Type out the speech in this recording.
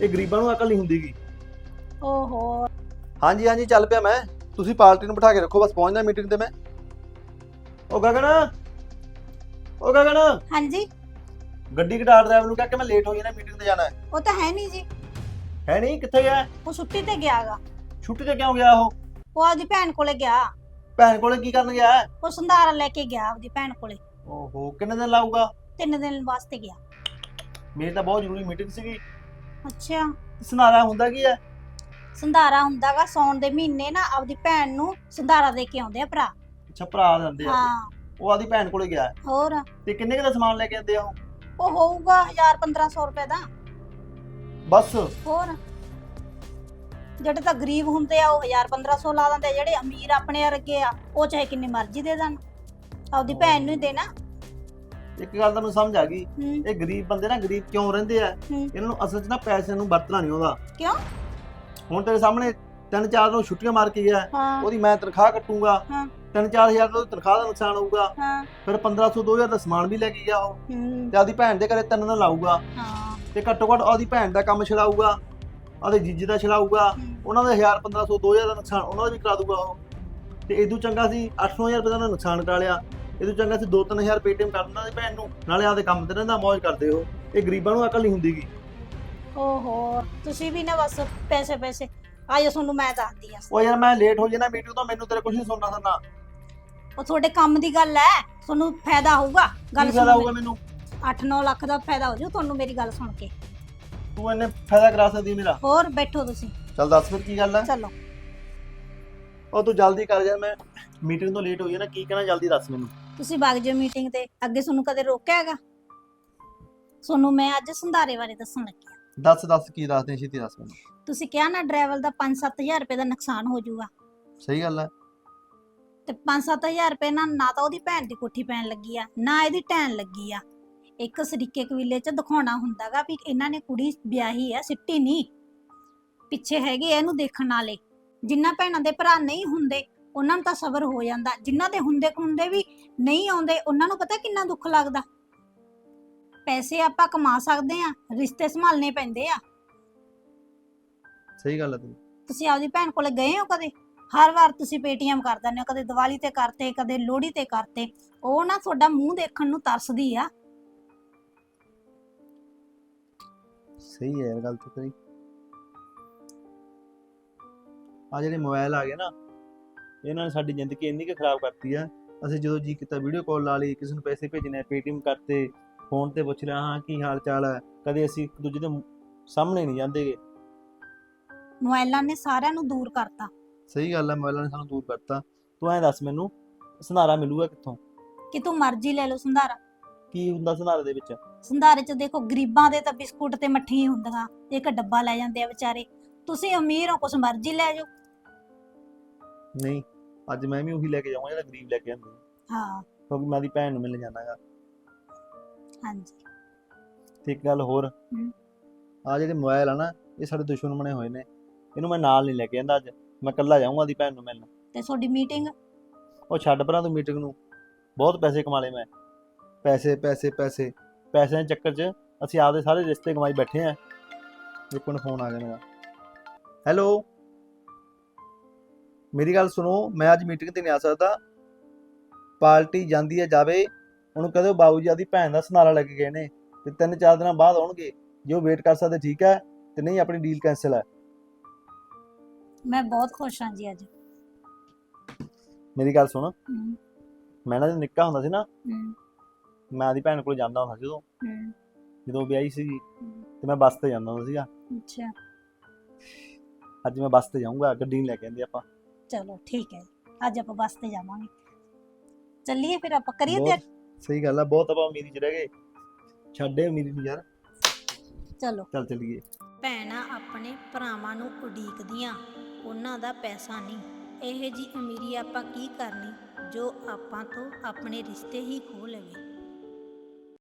ਇਹ ਗਰੀਬਾਂ ਨੂੰ ਅਕਲ ਨਹੀਂ ਹੁੰਦੀਗੀ ਓਹੋ। ਹਾਂਜੀ ਹਾਂਜੀ ਚੱਲ ਪਿਆ ਮੈਂ। ਤੁਸੀਂ ਪਾਰਟੀ ਨੂੰ ਬਿਠਾ ਕੇ ਰੱਖੋ ਬਸ ਪਹੁੰਚਦਾ ਮੀਟਿੰਗ ਤੇ ਮੈਂ। ਉਹ ਗਗਨ ਉਹ ਗਗਨ। ਹਾਂਜੀ। ਗੱਡੀ ਘਟਾ ਡਰਾਈਵਰ ਨੂੰ ਕਹਿ ਕੇ ਮੈਂ ਲੇਟ ਹੋ ਜਾਣਾ ਮੀਟਿੰਗ ਤੇ ਜਾਣਾ ਹੈ। ਉਹ ਤਾਂ ਹੈ ਨਹੀਂ ਜੀ। ਹੈ ਨਹੀਂ ਕਿੱਥੇ ਗਿਆ? ਉਹ ਛੁੱਟੀ ਤੇ ਗਿਆਗਾ ਛੁੱਟੀ ਤੇ ਕਿਉਂ ਗਿਆ ਉਹ? ਉਹ ਆਪਦੀ ਭੈਣ ਕੋਲੇ ਗਿਆ। ਭੈਣ ਕੋਲੇ ਕੀ ਕਰਨ ਗਿਆ? ਉਹ ਸੰਧਾਰਾ ਲੈ ਕੇ ਗਿਆ ਆਪਦੀ ਭੈਣ ਕੋਲੇ। ਓਹੋ ਕਿੰਨੇ ਦਿਨ ਲਾਊਗਾ? ਤਿੰਨ ਦਿਨ ਵਾਸਤੇ ਗਿਆ। ਮੇਰੀ ਤਾਂ ਬਹੁਤ ਜ਼ਰੂਰੀ ਮੀਟਿੰਗ ਸੀਗੀ। ਅੱਛਾ। ਸੁਨਾਰਾ ਹੁੰਦਾ ਕੀ ਹੈ ਸੰਧਾਰਾ ਹੁੰਦਾਗਾ ਸੌਣ ਦੇ ਮਹੀਨੇ ਨਾ ਆਪਦੀ ਭੈਣ ਨੂੰ ਸੰਧਾਰਾ ਦੇ ਕੇ ਆਉਂਦੇ ਆ ਭਰਾ। ਅੱਛਾ ਭਰਾ ਦਿੰਦੇ ਆ। ਹਾਂ। ਉਹ ਆਦੀ ਭੈਣ ਕੋਲੇ ਗਿਆ। ਹੈ। ਹੋਰ? ਤੇ ਕਿੰਨੇ ਕੁ ਦਾ ਸਮਾਨ ਲੈ ਕੇ ਆਉਂਦੇ ਆ ਉਹ? ਉਹ ਹੋਊਗਾ 1000 1500 ਰੁਪਏ ਦਾ। ਬਸ। ਹੋਰ? ਜਿਹੜੇ ਤਾਂ ਗਰੀਬ ਹੁੰਦੇ ਆ ਉਹ 1000 1500 ਲਾ ਦਿੰਦੇ ਆ, ਜਿਹੜੇ ਅਮੀਰ ਆਪਣੇ ਵਰਗੇ ਆ ਉਹ ਚਾਹੇ ਕਿੰਨੀ ਮਰਜ਼ੀ ਦੇ ਦੇਣ। ਆਪਦੀ ਭੈਣ ਨੂੰ ਹੀ ਦੇਣਾ। ਇੱਕ ਗੱਲ ਤਾਂ ਮੈਨੂੰ ਸਮਝ ਆ ਗਈ। ਹੂੰ। ਇਹ ਗਰੀਬ ਬੰਦੇ ਨਾ ਗਰੀਬ ਕਿਉਂ ਰਹਿੰਦੇ ਆ? ਹੂੰ। ਇਹਨਾਂ ਨੂੰ ਅਸਲ 'ਚ ਨਾ ਪੈਸੇ ਨੂੰ ਵਰਤਣਾ ਨਹੀਂ ਆਉਂਦਾ। ਕਿਉਂ? ਹੁਣ ਤੇਰੇ ਸਾਹਮਣੇ ਤਿੰਨ ਚਾਰ ਨੂੰ ਛੁੱਟੀਆਂ ਮਾਰ ਕੇ ਗਿਆ। ਹਾਂ। ਉਹਦੀ ਮੈਂ ਤਨਖਾਹ ਕੱਟੂਗਾ। ਹਾਂ। ਤਿੰਨ ਚਾਰ ਹਜ਼ਾਰ ਦਾ ਉਹਦੀ ਤਨਖਾਹ ਦਾ ਨੁਕਸਾਨ ਹੋਊਗਾ। ਹਾਂ। ਫਿਰ 1500 2000 ਦਾ ਸਮਾਨ ਵੀ ਲੈ ਕੇ ਗਿਆ ਉਹ। ਹੂੰ। ਤੇ ਆਦੀ ਭੈਣ ਦੇ ਘਰੇ ਤਿੰਨ ਦਿਨ ਲਾਊਗਾ। ਹਾਂ। ਤੇ ਘੱਟੋ ਘੱਟ ਆਦੀ ਭੈਣ ਦਾ ਕੰਮ ਛਡਾਊਗਾ। ਆਦੇ ਜੀਜੇ ਦਾ ਛਡਾਊਗਾ। ਹੂੰ। ਉਹਨਾਂ ਦਾ 1000 1500 2000 ਦਾ ਨੁਕਸਾਨ ਉਹਨਾਂ ਦਾ ਵੀ ਕਰਾ ਦੂਗਾ ਉਹ। ਤੇ ਇਦੋਂ ਚੰਗਾ ਸੀ 8-9000 ਰੁਪਏ ਦਾ ਉਹਨੇ ਨੁਕਸਾਨ ਕਰਾ ਲਿਆ। ਇਦੋਂ ਚੰਗਾ ਸੀ 2-3000 ਪੇਟੀਐਮ ਕਰ ਦਿੰਦਾ ਸੀ ਭੈਣ ਨੂੰ ਨਾਲੇ ਆਦੇ ਕੰਮ ਤੇ ਰਹਿੰਦਾ ਮौज ਕਰਦੇ ਹੋ ਇਹ ਗਰੀਬਾਂ ਨੂੰ ਅਕਲ ਨਹੀਂ ਹੁੰਦੀਗੀ ਓਹੋ ਤੁਸੀਂ ਵੀ ਨਾ ਬਸ ਪੈਸੇ ਪੈਸੇ। ਆਜੋ ਤੁਹਾਨੂੰ ਮੈਂ ਦੱਸਦੀ ਆ। ਉਹ ਯਾਰ ਮੈਂ ਲੇਟ ਹੋ ਜਾਣਾ ਮੀਟਿੰਗ ਤੋਂ ਮੈਨੂੰ ਤੇਰੇ ਕੁਝ ਨਹੀਂ ਸੁਣਨਾ ਸੁਣਨਾ ਉਹ ਤੁਹਾਡੇ ਕੰਮ ਦੀ ਗੱਲ ਹੈ ਤੁਹਾਨੂੰ ਫਾਇਦਾ ਹੋਊਗਾ। ਗੱਲ ਕੀ ਫਾਇਦਾ ਸੁਣੋ ਹੋਊਗਾ ਮੈਨੂੰ? 8-9 ਲੱਖ ਦਾ ਫਾਇਦਾ ਹੋ ਜੂ ਤੁਹਾਨੂੰ ਮੇਰੀ ਗੱਲ ਸੁਣ ਕੇ। ਤੂੰ ਇਹਨੇ ਫਾਇਦਾ ਕਰਾ ਸਕਦੀ ਮੇਰਾ। ਹੋਰ ਬੈਠੋ ਤੁਸੀਂ। ਚੱਲ ਦੱਸ ਫਿਰ ਕੀ ਗੱਲ ਹੈ ਚਲੋ। ਉਹ ਤੂੰ ਜਲਦੀ ਕਰ ਜਾ ਮੈਂ ਮੀਟਿੰਗ ਤੋਂ ਲੇਟ ਹੋਈ ਹੈ ਨਾ ਕੀ ਕਹਿਣਾ ਜਲਦੀ ਦੱਸ ਮੈਨੂੰ। ਤੁਸੀਂ ਵਗ ਜਾਓ ਮੀਟਿੰਗ ਤੇ। ਅੱਗੇ ਤੁਹਾਨੂੰ ਕਦੇ ਰੋਕਿਆ ਹੈਗਾ? ਤੁਹਾਨੂੰ ਮੈਂ ਅੱਜ ਸੰਧਾਰੇ ਬਾਰੇ ਦੱਸਣ ਲੱਗੀ ਹਾਂ। ਦੱਸ ਦੱਸ ਕੀ ਦੱਸਦੇ ਛੇਤੀ ਦੱਸ ਮੈਨੂੰ। ਤੁਸੀਂ ਕਿਹਾ ਨਾ ਡਰਾਈਵਰ ਦਾ 5-7000 ਰੁਪਏ ਦਾ ਨੁਕਸਾਨ ਹੋ ਜਾਊਗਾ। ਸਹੀ ਗੱਲ ਹੈ। ਤੇ 5-7000 ਰੁਪਏ ਨਾਲ ਨਾ ਤਾਂ ਉਹਦੀ ਭੈਣ ਦੀ ਕੋਠੀ ਪੈਣ ਲੱਗੀ ਆ ਨਾ ਇਹਦੀ ਟੈਨ ਲੱਗੀ ਆ। ਇੱਕ ਸਰੀਕੇ ਕਬੀਲੇ 'ਚ ਦਿਖਾਉਣਾ ਹੁੰਦਾਗਾ ਵੀ ਇਹਨਾਂ ਨੇ ਕੁੜੀ ਵਿਆਹੀ ਆ ਸਿੱਟੀ ਨਹੀਂ ਪਿੱਛੇ ਹੈਗੇ ਆ ਇਹਨੂੰ ਦੇਖਣ ਵਾਲੇ। ਜਿਨ੍ਹਾਂ ਭੈਣਾਂ ਦੇ ਭਰਾ ਨਹੀਂ ਹੁੰਦੇ ਉਹਨਾਂ ਨੂੰ ਤਾਂ ਸਬਰ ਹੋ ਜਾਂਦਾ। ਜਿਨ੍ਹਾਂ ਦੇ ਹੁੰਦੇ ਹੁੰਦੇ ਵੀ ਨਹੀਂ ਆਉਂਦੇ ਉਹਨਾਂ ਨੂੰ ਪਤਾ ਕਿੰਨਾ ਦੁੱਖ ਲੱਗਦਾ? ਪੈਸੇ ਆਪਾਂ ਕਮਾ ਸਕਦੇ ਆ ਰਿਸ਼ਤੇ ਸੰਭਾਲਨੇ ਪੈਂਦੇ ਆ। ਸਹੀ ਗੱਲ ਹੈ ਤੂੰ ਤੁਸੀਂ ਆਪਦੀ ਭੈਣ ਕੋਲੇ ਗਏ ਹੋ ਕਦੇ? ਹਰ ਵਾਰ ਤੁਸੀਂ ਪੇਟੀਐਮ ਕਰ ਦਿੰਦੇ ਹੋ ਕਦੇ ਦੀਵਾਲੀ ਤੇ ਕਰਤੇ ਕਦੇ ਲੋਹੜੀ ਤੇ ਕਰਤੇ। ਉਹ ਨਾ ਤੁਹਾਡਾ ਮੂੰਹ ਦੇਖਣ ਨੂੰ ਤਰਸਦੀ ਆ। ਸਹੀ ਹੈ ਯਾਰ ਗੱਲ ਤੇ ਤੇਰੀ। ਆ ਜਿਹੜੇ ਮੋਬਾਈਲ ਆ ਗਏ ਨਾ ਇਹਨਾਂ ਨੇ ਸਾਡੀ ਜ਼ਿੰਦਗੀ ਇੰਨੀ ਕਿ ਖਰਾਬ ਕਰਤੀ ਆ। ਅਸੀਂ ਜਦੋਂ ਜੀ ਕੀਤਾ ਵੀਡੀਓ ਕਾਲ ਲਾ ਲਈ ਕਿਸੇ ਨੂੰ ਪੈਸੇ ਭੇਜਣੇ ਪੇਟੀਐਮ ਕਰਤੇ ਫੋਨ ਤੇ ਪੁੱਛ ਲਿਆ ਹਾਂ ਕੀ ਹਾਲ ਚਾਲ ਹੈ ਕਦੇ ਅਸੀਂ ਇੱਕ ਦੂਜੇ ਦੇ ਸਾਹਮਣੇ ਨਹੀਂ ਜਾਂਦੇਗੇ ਮੋਬਾਈਲਾਂ ਨੇ ਸਾਰਿਆਂ ਨੂੰ ਦੂਰ ਕਰਤਾ। ਸਹੀ ਗੱਲ ਹੈ ਮੋਬਾਈਲਾਂ ਨੇ ਸਾਨੂੰ ਦੂਰ ਕਰਤਾ। ਤੂੰ ਐਂ ਦੱਸ ਮੈਨੂੰ ਸੰਧਾਰਾ ਮਿਲੂਗਾ ਕਿੱਥੋਂ? ਕਿ ਤੂੰ ਮਰਜ਼ੀ ਲੈ ਲਓ ਸੰਧਾਰਾ। ਕੀ ਹੁੰਦਾ ਸੰਧਾਰੇ ਦੇ ਵਿੱਚ? ਸੰਧਾਰੇ 'ਚ ਦੇਖੋ ਗਰੀਬਾਂ ਦੇ ਤਾਂ ਬਿਸਕੁਟ ਤੇ ਮੱਠੀਆਂ ਹੁੰਦੀਆਂ। ਇੱਕ ਡੱਬਾ ਲੈ ਜਾਂਦੇ ਆ ਵਿਚਾਰੇ। ਤੁਸੀਂ ਅਮੀਰ ਹੋ ਕੁਛ ਮਰਜ਼ੀ ਲੈ ਜਾਓ। ਨਹੀਂ ਅੱਜ ਮੈਂ ਵੀ ਉਹੀ ਲੈ ਕੇ ਜਾਊਂਗਾ ਜਿਹੜਾ ਗਰੀਬ ਲੈ ਕੇ ਆਂਦੇ ਹਾਂ। ਕਿਉਂਕਿ ਮੈਂ ਦੀ ਭੈਣ ਨੂੰ ਮਿਲਣ ਜਾਣਾਗਾ ਹਾਂਜੀ। ਤੇ ਇੱਕ ਗੱਲ ਹੋਰ ਹਮ। ਆ ਜਿਹੜੇ ਮੋਬਾਈਲ ਆ ਨਾ ਇਹ ਸਾਡੇ ਦੁਸ਼ਮਣ ਬਣੇ ਹੋਏ ਨੇ। ਇਹਨੂੰ ਮੈਂ ਨਾਲ ਨਹੀਂ ਲੈ ਕੇ ਜਾਂਦਾ ਅੱਜ। ਮੈਂ ਇਕੱਲਾ ਜਾਊਂਗਾ ਦੀ ਭੈਣ ਨੂੰ ਮਿਲਣ। ਤੇ ਤੁਹਾਡੀ ਮੀਟਿੰਗ ਉਹ ਛੱਡ ਪਰਾਂ ਤੂੰ ਮੀਟਿੰਗ ਨੂੰ। ਬਹੁਤ ਪੈਸੇ ਕਮਾ ਲਏ ਮੈਂ। ਪੈਸੇ ਪੈਸੇ ਪੈਸੇ। ਪੈਸਿਆਂ ਦੇ ਚੱਕਰ 'ਚ ਅਸੀਂ ਆਪਦੇ ਸਾਰੇ ਰਿਸ਼ਤੇ ਕਮਾਈ ਬੈਠੇ ਆ। ਇੱਕ ਮਿੰਟ ਫੋਨ ਆ ਗਿਆ ਮੇਰਾ। ਹੈਲੋ ਮੇਰੀ ਗੱਲ ਸੁਣੋ ਮੈਂ ਅੱਜ ਮੀਟਿੰਗ ਤੇ ਨਹੀਂ ਆ ਸਕਦਾ। ਪਾਰਟੀ ਜਾਂਦੀ ਹੈ ਜਾਵੇ ਉਹਨੂੰ ਕਹਦੇ ਬਾਬੂ ਜੀ ਆਦੀ ਭੈਣ ਦਾ ਸਨਾਰਾ ਲੈ ਕੇ ਗਏ ਨੇ ਤੇ ਤਿੰਨ ਚਾਰ ਦਿਨਾਂ ਬਾਅਦ ਆਉਣਗੇ। ਜੇ ਉਹ ਵੇਟ ਕਰ ਸਕਦੇ ਠੀਕ ਹੈ ਤੇ ਨਹੀਂ ਆਪਣੀ ਡੀਲ ਕੈਨਸਲ ਹੈ। ਮੈਂ ਬਹੁਤ ਖੁਸ਼ ਹਾਂ ਜੀ ਅੱਜ। ਮੇਰੀ ਗੱਲ ਸੁਣ। ਹਮ, ਮੈਂ ਨਾ ਜਦੋਂ ਨਿੱਕਾ ਹੁੰਦਾ ਸੀ ਨਾ ਹਮ, ਮੈਂ ਆਦੀ ਭੈਣ ਕੋਲ ਜਾਂਦਾ ਹੁੰਦਾ ਸੀ ਜਦੋਂ ਹਮ, ਜਦੋਂ ਵਿਆਹੀ ਸੀਗੀ ਤੇ ਮੈਂ ਬੱਸ ਤੇ ਜਾਂਦਾ ਹੁੰਦਾ ਸੀਗਾ। ਅੱਛਾ। ਅੱਜ ਮੈਂ ਬੱਸ ਤੇ ਜਾਊਂਗਾ ਗੱਡੀ ਨਹੀਂ ਲੈ ਕੇ ਆਂਦੀ ਆਪਾਂ। ਚਲੋ ਠੀਕ ਹੈ। ਅੱਜ ਆਪਾਂ ਬੱਸ ਤੇ ਜਾਵਾਂਗੇ। ਚੱਲੀਏ ਫਿਰ ਆਪਾਂ ਕਰੀਏ ਬਹੁਤ- ਤੇ ਸਹੀ ਗੱਲ ਆ ਬਹੁਤ ਆਪਾਂ ਅਮੀਰੀ ਚ ਰਹਿ ਗਏ। ਛੱਡੇ ਅਮੀਰੀ ਨੂੰ ਯਾਰ। ਚਲੋ। ਚੱਲ ਚੱਲੀਏ। ਭੈਣਾਂ ਆਪਣੇ ਭਰਾਵਾਂ ਨੂੰ ਉਡੀਕਦੀਆਂ ਉਹਨਾਂ ਦਾ ਪੈਸਾ ਨਹੀਂ। ਇਹ ਜੀ ਅਮੀਰੀ ਆਪਾਂ ਕੀ ਕਰਨੀ ਜੋ ਆਪਾਂ ਤੋਂ ਆਪਣੇ ਰਿਸ਼ਤੇ ਹੀ ਖੋਹ ਲਵੇ।